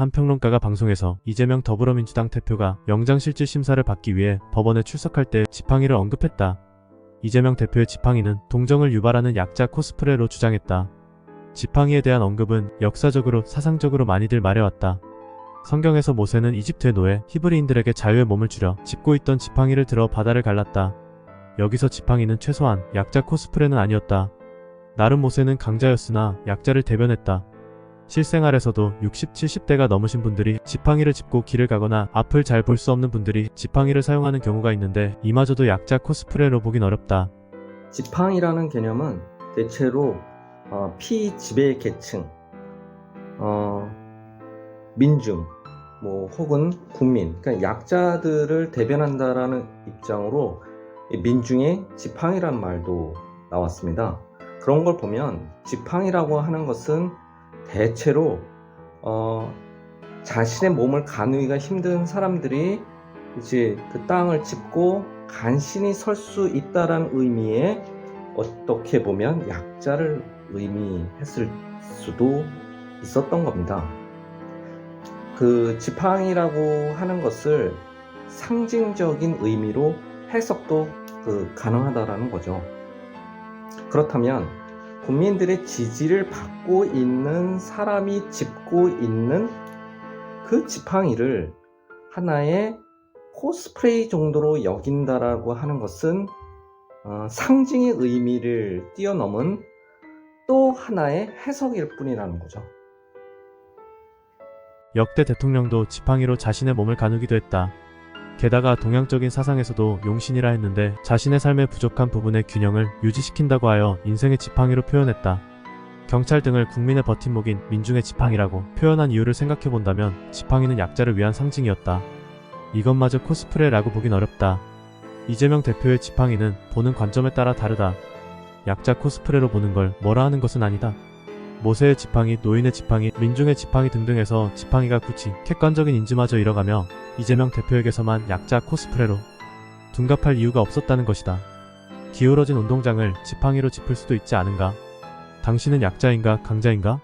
한 평론가가 방송에서 이재명 더불어민주당 대표가 영장실질 심사를 받기 위해 법원에 출석할 때 지팡이를 언급했다. 이재명 대표의 지팡이는 동정을 유발하는 약자 코스프레로 주장했다. 지팡이에 대한 언급은 역사적으로 사상적으로 많이들 말해왔다. 성경에서 모세는 이집트의 노예 히브리인들에게 자유의 몸을 주려 짚고 있던 지팡이를 들어 바다를 갈랐다. 여기서 지팡이는 최소한 약자 코스프레는 아니었다. 나름 모세는 강자였으나 약자를 대변했다. 실생활에서도 60, 70대가 넘으신 분들이 지팡이를 짚고 길을 가거나 앞을 잘 볼 수 없는 분들이 지팡이를 사용하는 경우가 있는데 이마저도 약자 코스프레로 보긴 어렵다. 지팡이라는 개념은 대체로 어, 피지배 계층, 어, 민중, 뭐 혹은 국민, 그러니까 약자들을 대변한다라는 입장으로 이 민중의 지팡이라는 말도 나왔습니다. 그런 걸 보면 지팡이라고 하는 것은 대체로 어, 자신의 몸을 가누기가 힘든 사람들이 이제 그 땅을 짚고 간신히 설 수 있다라는 의미의 어떻게 보면 약자를 의미했을 수도 있었던 겁니다. 그 지팡이라고 하는 것을 상징적인 의미로 해석도 그 가능하다라는 거죠. 그렇다면 국민들의 지지를 받고 있는 사람이 짚고 있는 그 지팡이를 하나의 코스프레이 정도로 여긴다라고 하는 것은 어, 상징의 의미를 뛰어넘은 또 하나의 해석일 뿐이라는 거죠. 역대 대통령도 지팡이로 자신의 몸을 가누기도 했다. 게다가 동양적인 사상에서도 용신이라 했는데 자신의 삶의 부족한 부분의 균형을 유지시킨다고 하여 인생의 지팡이로 표현했다. 경찰 등을 국민의 버팀목인 민중의 지팡이라고 표현한 이유를 생각해 본다면 지팡이는 약자를 위한 상징이었다. 이것마저 코스프레라고 보긴 어렵다. 이재명 대표의 지팡이는 보는 관점에 따라 다르다. 약자 코스프레로 보는 걸 뭐라 하는 것은 아니다. 모세의 지팡이, 노인의 지팡이, 민중의 지팡이 등등에서 지팡이가 굳이 객관적인 인지마저 잃어가며 이재명 대표에게서만 약자 코스프레로 둔갑할 이유가 없었다는 것이다. 기울어진 운동장을 지팡이로 짚을 수도 있지 않은가? 당신은 약자인가 강자인가?